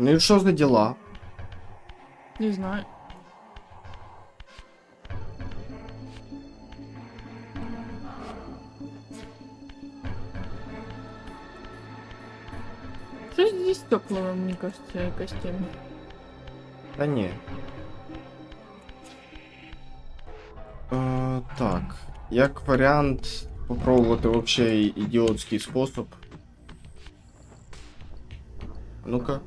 Ну і що за діла? Не знаю. Щось зі стеклами, мені кажеться, якась тема. Та ні. Е, так. Як варіант попробувати вообще ідіотський спосіб. Ну-ка.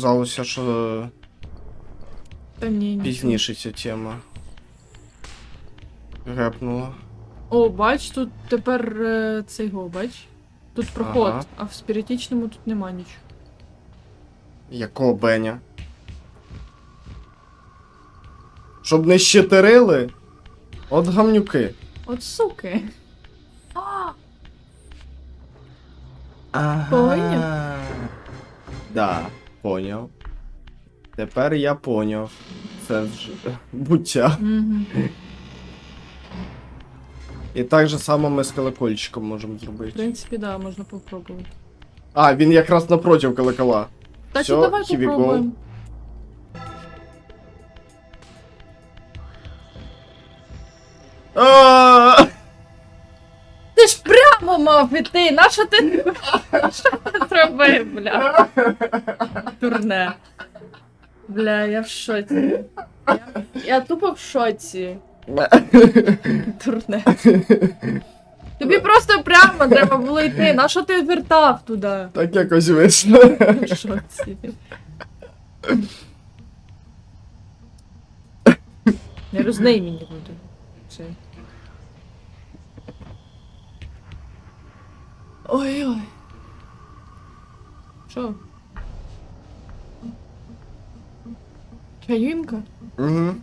Показалося, що Та ні, ні. пізніше ця тема. Гепнула. О, бач, тут тепер е, цей го, бач. Тут проход, Ага. а в спіритічному тут нема нічого. Якого Беня? Щоб не щетерили? От гамнюки. От суки. А, Ага. Да, поняв. Тепер я поняв. Це ж буття. угу. І так же само ми з колокольчиком можемо В зробити. принципі, да, можна попробувати. А, він якраз напротив колокола. Всё, і давай попробуємо. Ти ж прямо мав іти, на що ти що ти зробив, бля? Турне. Бля, я в шоці. Я, я тупо в шоці. Турне. Тобі просто прямо треба було йти. На що ти вертав туди? Так якось вийшло. Я в шоці. Не розней мені буде. Це. Ой-ой. Що? Чаюнка? Угу.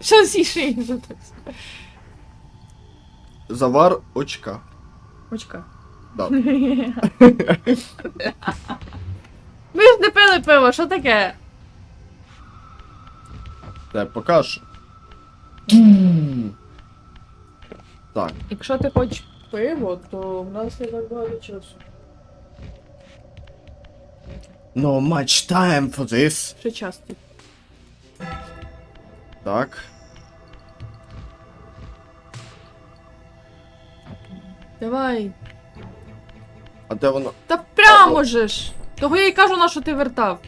Що з шиї вже так? Завар очка. Очка. Да. Ми ж не пили пиво, що таке? Те покажу. Так. Якщо ти хочеш пиво, то в нас не так багато часу. No much time for this. Ще часто. Так. Давай. А де воно? Та прямо же ж! Того я й кажу, на що ти вертав.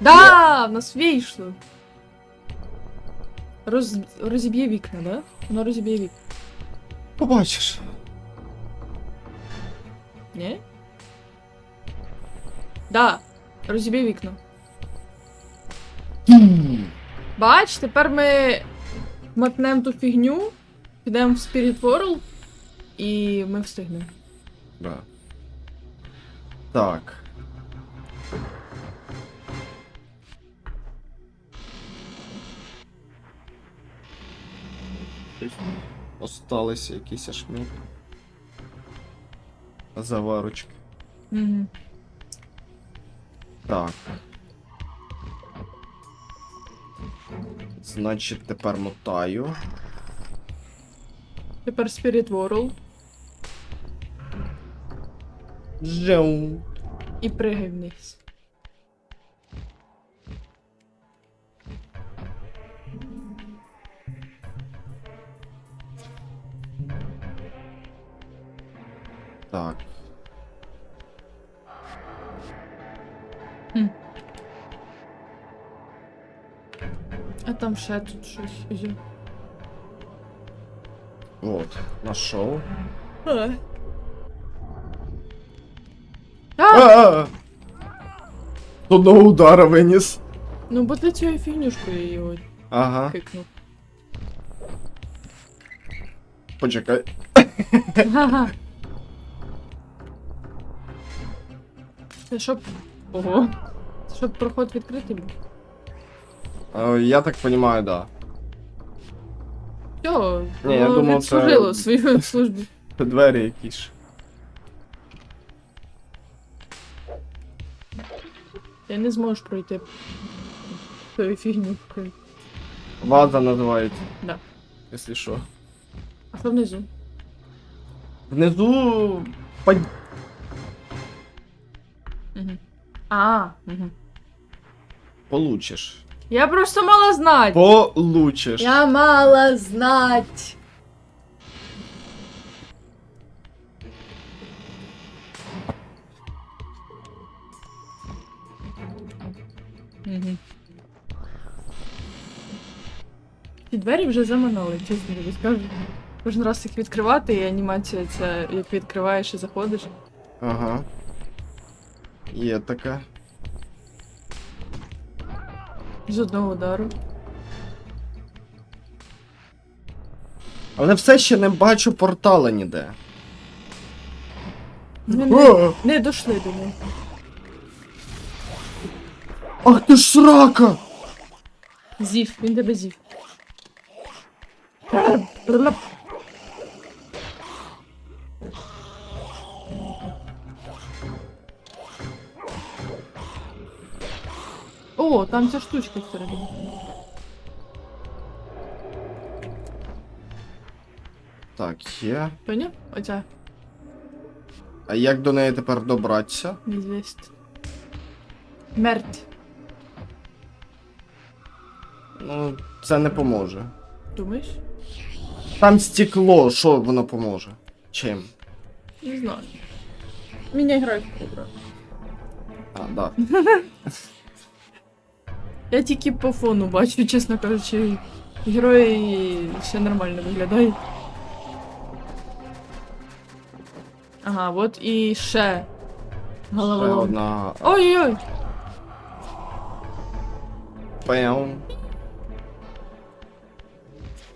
Да, в нас вийшло. Роз... Розіб'є вікна, да? Воно розіб'є вікна. Побачиш. Ні? Да, розіб'є вікна. Бач, тепер ми мотнемо ту фігню, підемо в Spirit World і ми встигнемо. Да. Так. Осталися якісь ошмі. Заварочки. Угу. Так. Значить, тепер мотаю. Тепер Spirit World Жеу. і пригай вниз. Так. А там ще тут щось є. Вот. Нашов. А! А! Одного удара виніс. Ну бо ти цією фігнюшкою його Ага. кикнув. Почекай. Ага. Це щоб. Ого. Це щоб проход відкритий був. Е, Я так понимаю, да. Все, Ні, я воно думав, це- відслужило свою службу. Це двері якісь. Ти не зможеш пройти тою фігнюкою. Ваза називається. Да. Якщо що. А що внизу? Внизу. По... Угу. А, угу. Получиш. Я просто мала знать. Получиш. Я мала знать. Угу. Ці двері вже заманали, чесно тобі скажу. Кожен раз їх відкривати, і анімація це як відкриваєш і заходиш. Ага. Є така. З одного удару. Але все ще не бачу портала ніде. Ми не, не дошли до нього. Ах ти ж срака! Зів, він тебе зів. О, там ця штучка всередині. Так, є. Поняв? Оця А як до неї тепер добратися? незвість. Мерть. Ну, це не поможе. Думаєш? Там стекло, що воно поможе? Чим? Не знаю. Міняй графіку, брат. А, да. Я тільки по фону бачу, чесно кажучи, герої ще нормально виглядають. Ага, от і ще. Ще Головолом. одна. Ой-ой-ой! Пеум.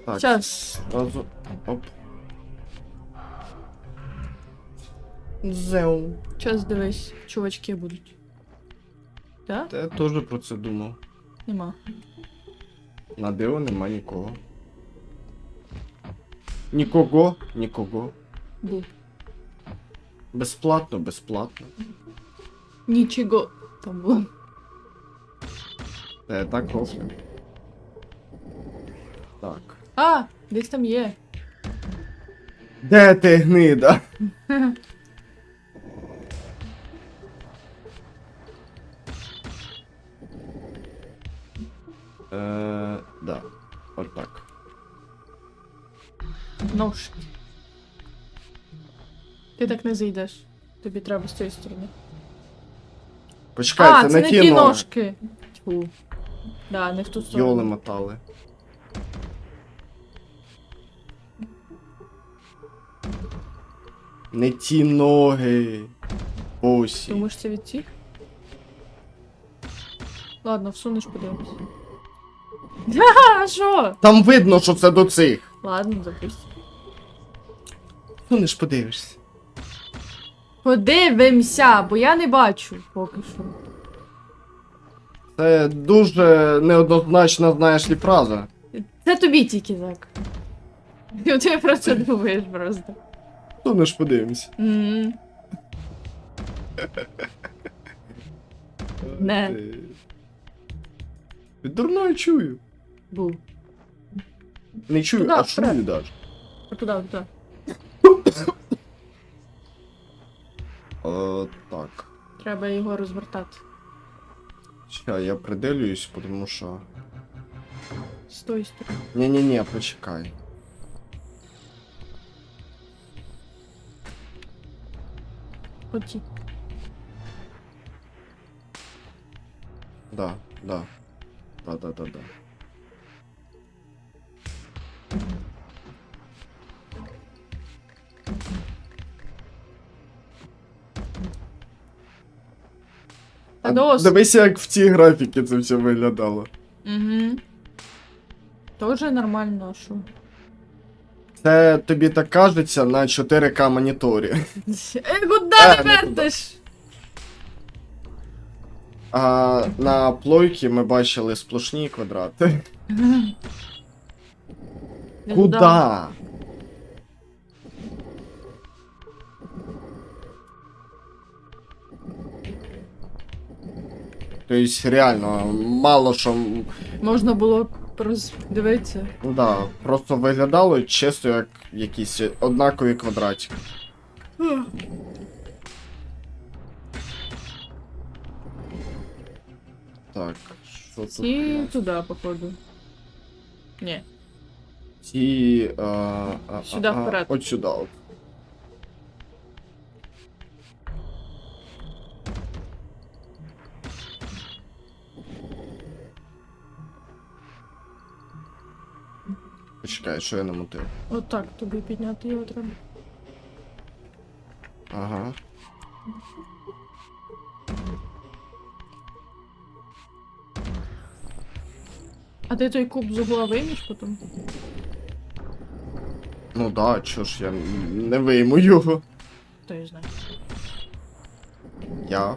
Так, Щас. Зразу. Оп. Зеу. Щас дивись, чувачки будуть. Так? Та я теж про це думав. Нема. На диво нема нікого. Нікого, нікого. Був. Безплатно, безплатно. Нічого. Там було. Та я так роблю. Так. А, десь там є. Де ти гнида? так не зайдеш. Тобі треба з цієї сторони. Почекай, а, це, це не не ті ножки. Тьфу. Да, не в ту сторону. Йоли мотали. Не ті ноги. Осі. Думаєш, це від цих? Ладно, всунеш, подивимось. А що? Там видно, що це до цих. Ладно, запусти. Ну не ж подивишся. Подивимося, бо я не бачу поки що. Це дуже неоднозначна, знаєш ли, фраза. Це тобі тільки так. І ти про це думаєш просто. Ну не ж подивимося. М. Не. Від дурної чую. Був. Не чую, Туди, а вперед. чую даже. Туди, туди. Е, так. Треба його розвертати. Ща, я придивлююсь, тому що. З тої сторони. Ні-ні-ні, почекай. Оті. Да, да. Да, Досить. Дивися, як в цій графіці це все виглядало. Угу. Тоже нормально, а що? Це тобі так кажеться на 4К моніторі. Е, куди Е, ти не вертиш? А на плойці ми бачили сплошні квадрати. Не Куда? Тобто, реально, мало що. Можна було роздивитися. Ну да, просто виглядало чисто як якісь однакові квадратики. Так, що тут? І туди, походу. Ні. Ці. А, а, Сюди а, вперед. От сюди. Почекай, що я намотив. Отак тобі підняти його треба. Ага. А ти той куб з угла виймеш потім? Ну да, чого ж я не вийму його. То я знаю. Я.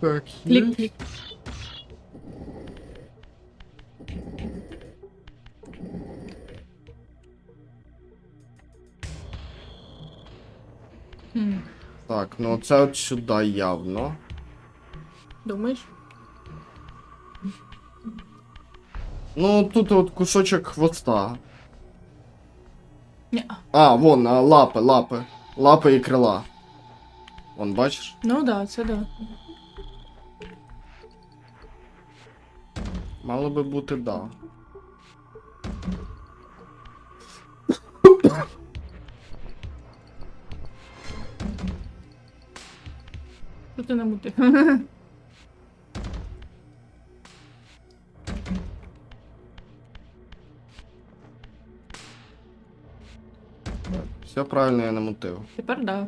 Так, Клік-клік. Хм. Так, ну це от сюди явно. Думаєш? Ну, тут от кусочок хвоста. Ні. А, вон, а, лапи, лапи. Лапи і крила. Вон, бачиш? Ну да, це да. Мало би бути, да. Що ти намутив? Все правильно я намотив. Тепер да.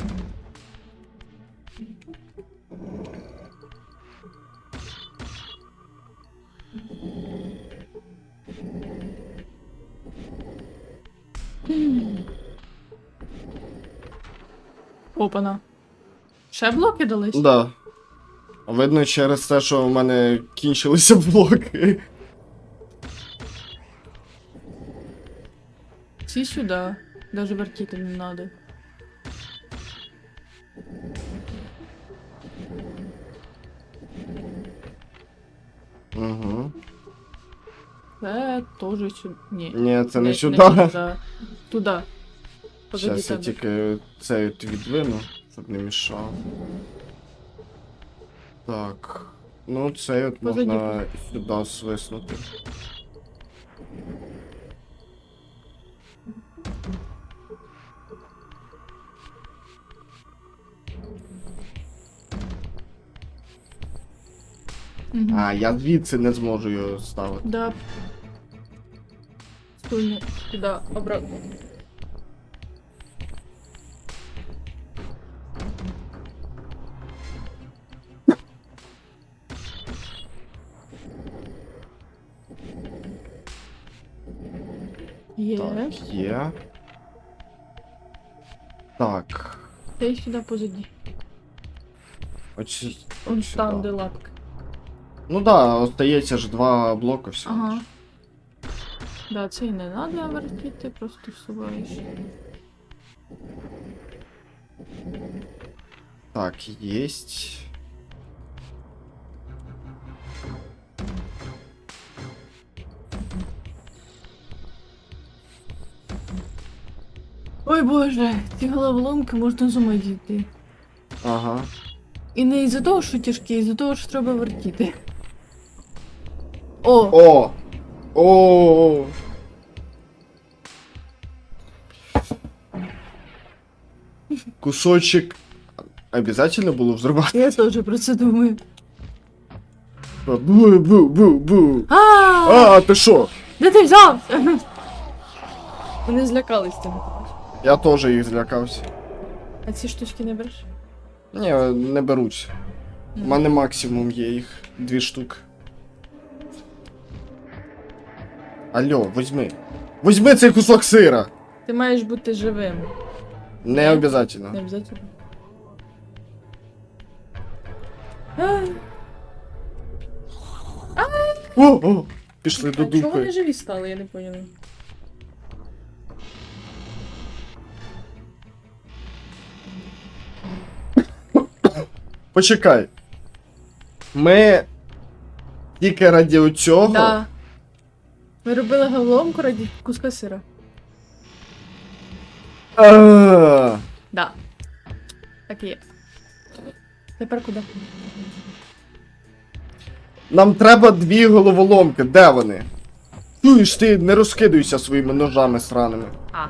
Опана. Ще блоки дались? Да. Видно, через те, що в мене кінчилися блоки. Всі сюди. Даже вертіти не надо. Угу. Це теж сюди. Ні. Ні, це не Не сюди. туди. Туди. Позади Зараз я тебе. тільки цей от відвину, щоб не мішав. Так. Ну, цей от Позаді. можна сюди свиснути. Мгм. А, я звідси не зможу його ставити. Да. Стульни. Сюда, обратно. Є. Так. Ти сюди позаді. От, Он от там, сюди. де лапка. Ну да, остається ж два блоки всього. Ага. Да, це і не треба вертіти, просто всуваєш. Так, єсть. Ой боже, ці головоломки можна з ума дійти. Ага. І не із-за того, що тяжкі, а із-за того, що треба вертіти. О! О! О! Кусочек. Обязательно було взривати? Я теж про це думаю. Бу-бу-бу-бу. А, А, ти що? де ти взявся? Вони злякались тебе. Я теж їх злякався. А ці штучки не береш? Ні, не беруть. У мене максимум є їх. Дві штуки. Алло, возьми. Возьми цей кусок сира. Ти маєш бути живим. Не обязательно. Не обов'язково. О, о, пішли до а чого вони дупи. живі стали, я не поняла. Почекай. Ми тільки раді цього. Да. Ми робили головоломку раді куска сира. А, Да. Так і є. Тепер куди? Нам треба дві головоломки. Де вони? Чуєш ти, не розкидуйся своїми ножами сраними. А.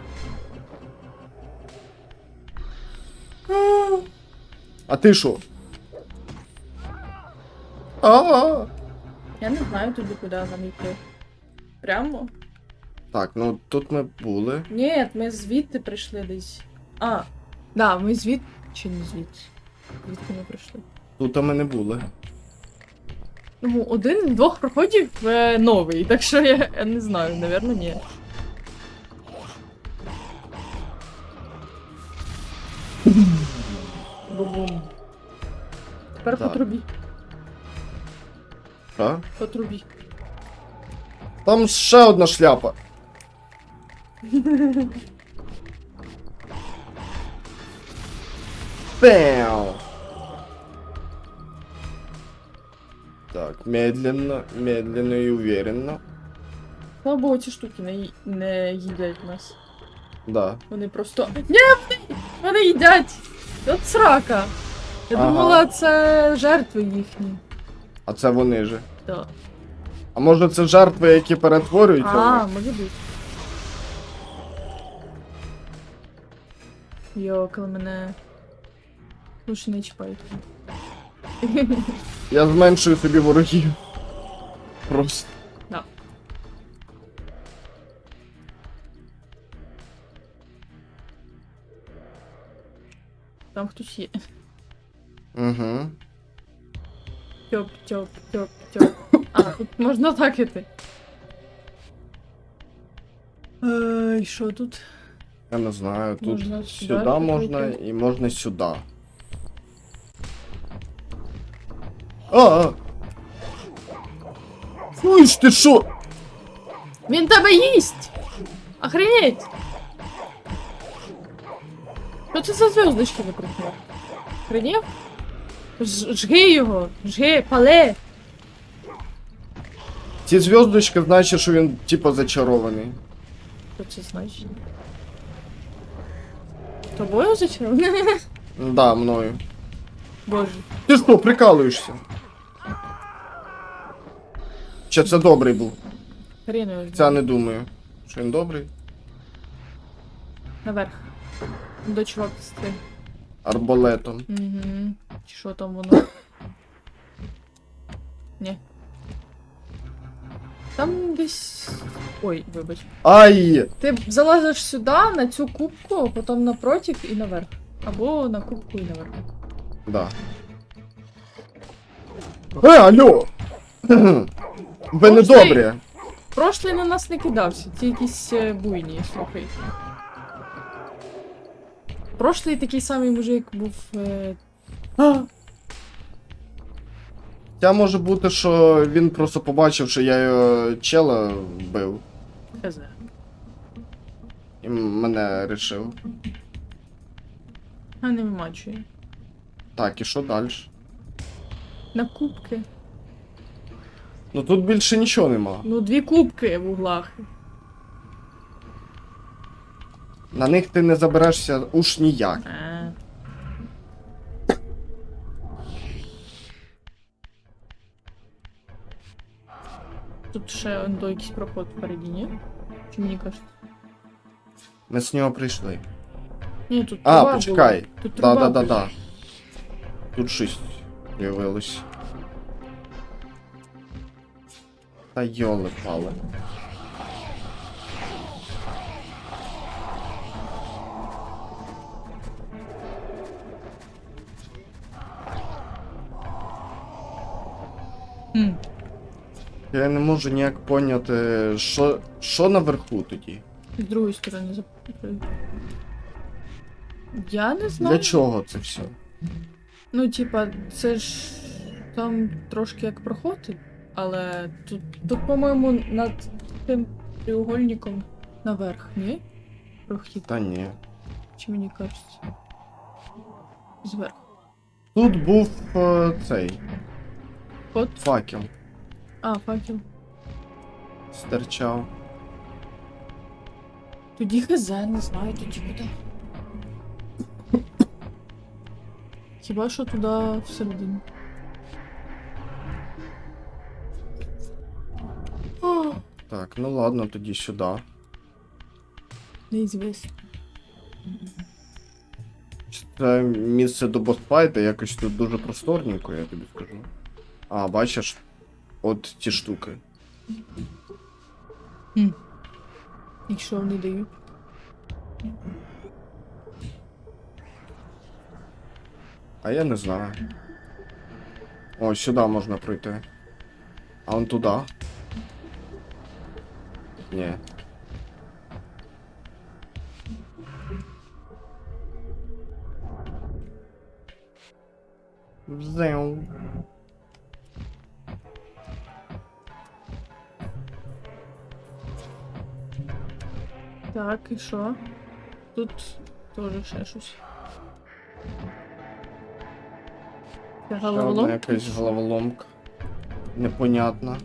А ти що? А. Я не знаю тоді, куди нам йти. Прямо? Так, ну тут ми були. Ні, ми звідти прийшли десь. А. Да, ми звідти. Чи не звідти? Звідки ми прийшли? Тут ми не були. Ну, один з двох проходів е, новий, так що я, я не знаю, напевно, ні. Бум-бум. Тепер Так. по трубі. А? По трубі. Там ще одна шляпа. Бэу. Так, медленно, медленно и уверенно. Слава Богу, ці штуки не, ї- не їдять нас. Да. Вони просто. Ні, вони, вони їдять! От срака! Я Ага. думала, це жертви їхні. А це вони же. Да. А може це жертви, які перетворюються? в А, них? може бути. Йо, коли мене. Лучше не чіпають. Я зменшую собі ворогів. Просто. Да. Там хтось є. Угу. Тьоп, тьоп, тьоп, тьоп. А, тут можна так іти. Ей, що тут? Я не знаю, тут Можна сюди сюди можна пройти. і можна сюди. А! а. Слышь, ти що? Він тебе їсть! Охренеть! Що це за зв'язочки вокруг нього? Охренів? Ж- Жги його! Жги, пале! Ці зв'язочки значить, що він типа зачарований. Що це значить? Тобою зачарований? Да, мною. Боже. Ти що, прикалуєшся? Чи це добрий був? Хрен Це не думаю. Що він добрий? Наверх. До чувак з цим. Арбалетом. Угу. Чи що там воно? Ні. Там десь. Ой, вибач. Ай! Ти залазиш сюди, на цю кубку, а потім напротив і наверх. Або на кубку і наверх. Да. Е, алло! Ви не добрі. Прошлий на нас не кидався, ті якісь е, буйні, слухай. Прошлий такий самий мужик був. Е... Це може бути, що він просто побачив, що я його чела вбив. хз. І мене рішив. А не вимачує. Так, і що далі? На кубки. Ну тут більше нічого нема. Ну, дві кубки в углах. На них ти не заберешся уж ніяк. А. Тут ще до якийсь проход впереді, ні? Чи мені кажуть? Ми з нього прийшли. Ні, тут А, труба почекай. була. Тут Да, труба Да-да-да-да. Тут щось з'явилось. Та йоли пали. Я не можу ніяк поняти, що, що наверху тоді. З другої сторони запитую. Я не знаю. Для чого це все? Ну, типа, це ж там трошки як проход, але тут, тут по-моєму, над тим треугольником наверх, ні? Прохід, Та ні. чи мені кажеться? Зверху. Тут був е, цей От. факел. А, факел. Стирчав. Тоді хз, не знаю, тоді куди. Хіба що туди всередину. О, Так, ну ладно, тоді сюди. неізвісно. Це місце до босфайта якось тут дуже просторненько, я тобі скажу. А, бачиш, от ті штуки. І що вони дають? А я не знаю. О, сюди можна пройти. А он туди. Ні. Зеу. Так, і що? Тут теж ще щось. Це головоломка? якась головоломка. Непонятна.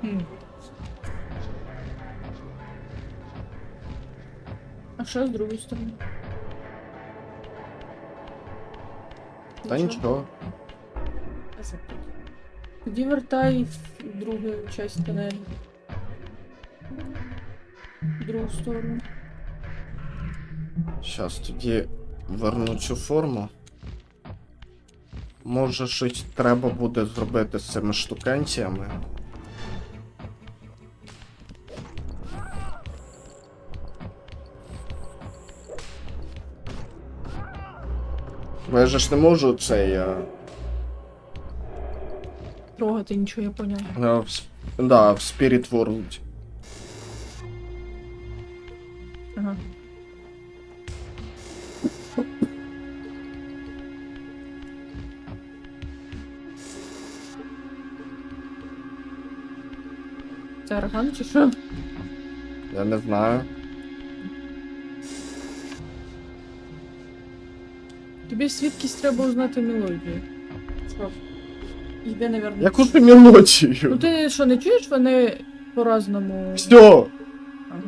Хм. А що з другої сторони? Та нічого. Тоді вертай в другу часть тунелю. В другу сторону. Щас тоді верну цю форму. Може щось треба буде зробити з цими штукенціями. Бо я же ж не можу цей. е, Трогати нічого, я поняла. е, в, с- да, в Spirit World. Ага. Це арган чи що? Я не знаю. Тобі свідкість треба узнати мелодію. Що? Йде, наверное. Яку ти Ну ти що, не чуєш, вони по-разному. Все! Ага.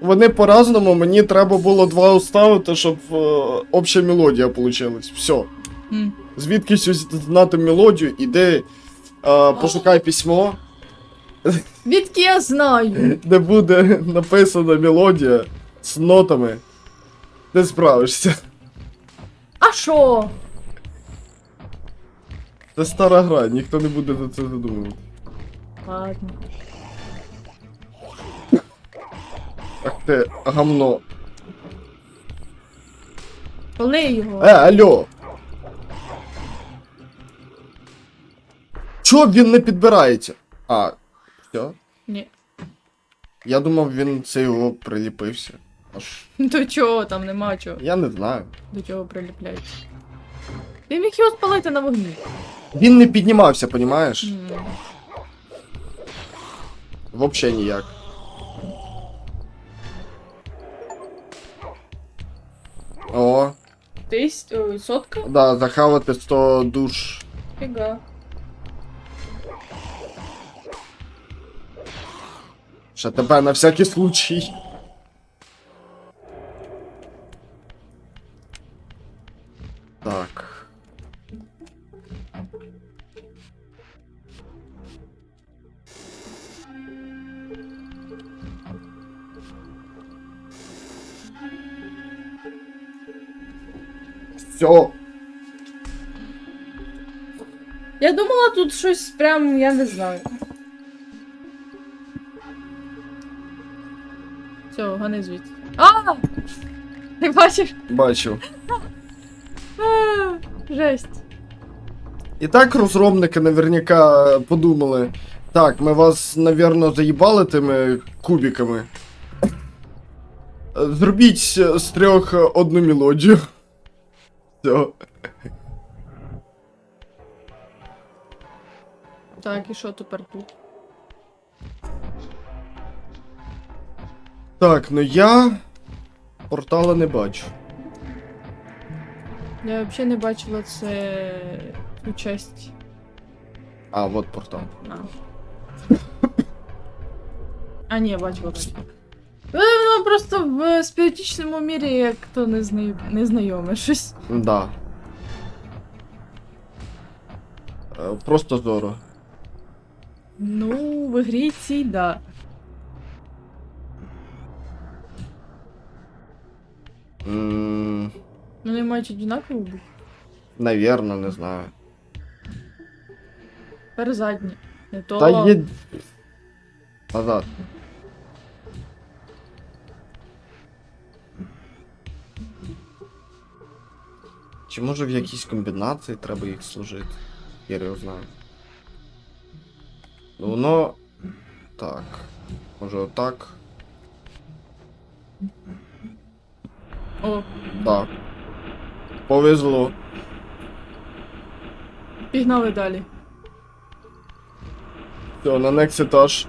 Вони по-разному, мені треба було два уставити, щоб е, обща мелодія получилась. Все. М. Звідки знати мелодію, іди е, пошукай письмо, Відки я знаю. де буде написана мелодія з нотами. Ти справишся. А що? Це стара гра, ніхто не буде за це задумувати. Ладно. Ах ти гамно. Коли його? Е, алло! Чого він не підбирається? А, все? Ні. Я думав, він це його приліпився. Аж. До чого там нема чого. Я не знаю. До чого приліпляється. Ти міг його спалити на вогні. Він не піднімався, понімаєш? Вообще ніяк. О, Тись, ой, сотка? да, захавати 100 душ. Фіга. Ще тебе на всякий случай. Все. Я думала, тут щось прям, я не знаю. Все, гани звідси. А! Ти бачиш? Бачу. Жесть. І так розробники наверняка подумали. Так, ми вас, навірно, заїбали тими кубиками. Зробіть з трьох одну мелодію. Все. Так, і що тепер тут? Так, ну я портала не бачу. Я взагалі не бачила це цю часть. А, от портал. А, а ні, бачила, бачила. Ну, Воно просто в спіритичному мірі як то не, зна... не знайоме щось. Да. Е, Просто зоро. Ну, в грі цій, да. М, Вони мають однаково бути. Навірно, не знаю. Тепер задні. Не то. Та є. Назад. Чи може в якійсь комбінації треба їх служити? Я його знаю. Ну воно. Так. Може отак. О, Так. Повезло. пігнали далі. Все, на next етаж.